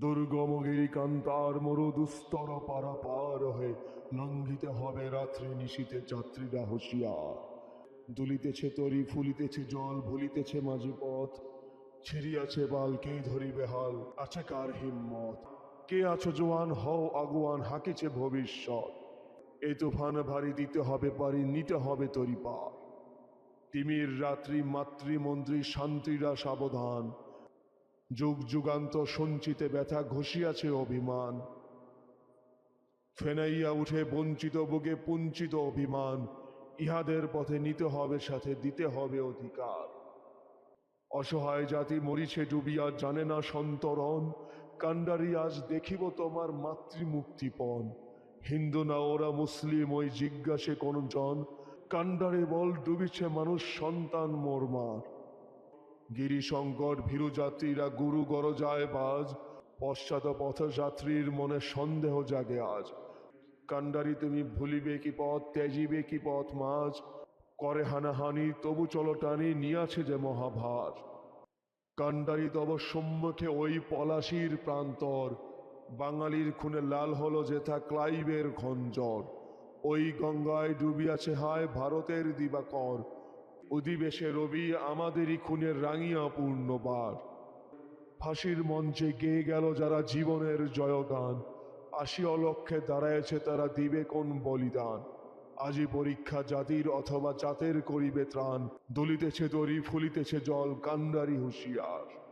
দুর্গমগিরি কান্তার মরু দুস্তর পারাপার হয়ে লঙ্ঘিতে হবে রাত্রি নিশীতে যাত্রীরা হুঁশিয়ার। দুলিতেছে তরি, ফুলিতেছে জল, ভুলিতেছে মাঝি পথ। ছিড়িয়াছে বাল, কে ধরিবে হাল? আছে কার হিম্মত? কে আছো জোয়ান? হও আগুয়ান, হাকিছে ভবিষ্যৎ। এই তুফান ভারী দিতে হবে পারি, নিতে হবে তরি পার। তিমির রাত্রি মাতৃমন্ত্রী শান্তিরা সাবধান। যুগ যুগান্ত সঞ্চিতে ব্যথা ঘষিয়াছে অভিমান। ফেনাইয়া উঠে বঞ্চিত বুকে পুঞ্চিত অভিমান, ইহাদের পথে নিতে হবে, সাথে দিতে হবে অধিকার। অসহায় জাতি মরিছে ডুবিয়া, জানে না সন্তরণ। কান্ডারি আজ দেখিব তোমার মাতৃমুক্তিপণ। হিন্দু না ওরা মুসলিম, ওই জিজ্ঞাসে কোন জন কান্ডারে বল ডুবিছে মানুষ সন্তান মোরমার গিরি সংকট ভীরু যাত্রীরা গুরু গরজায় বাজ পশ্চাৎ পথযাত্রীর মনে সন্দেহ জাগে আজ। কান্ডারি তুমি ভুলিবে কি পথ, ত্যাজিবে কি পথ মাঝ? করে হানাহানি, তবু চলো টানি, নিয়াছে যে মহাভার। কান্ডারি তব সম্মুখে ওই পলাশির প্রান্তর। বাঙালির খুনে লাল হলো যেথা ক্লাইবের খঞ্জর ওই গঙ্গায় ডুবিয়াছে হায় ভারতের দিবাকর। অধিবেশে রবি আমাদেরই খুনের রাঙিয়া পূর্ণবার ফাঁসির মঞ্চে গেয়ে গেল যারা জীবনের জয়গান। আশি অলক্ষে দাঁড়ায়েছে তারা দিবে কোন বলিদান। আজি পরীক্ষা জাতির অথবা জাতের করিবে ত্রাণ। দলিতেছে দড়ি, ফুলিতেছে জল কান্ডারি হুঁশিয়ার।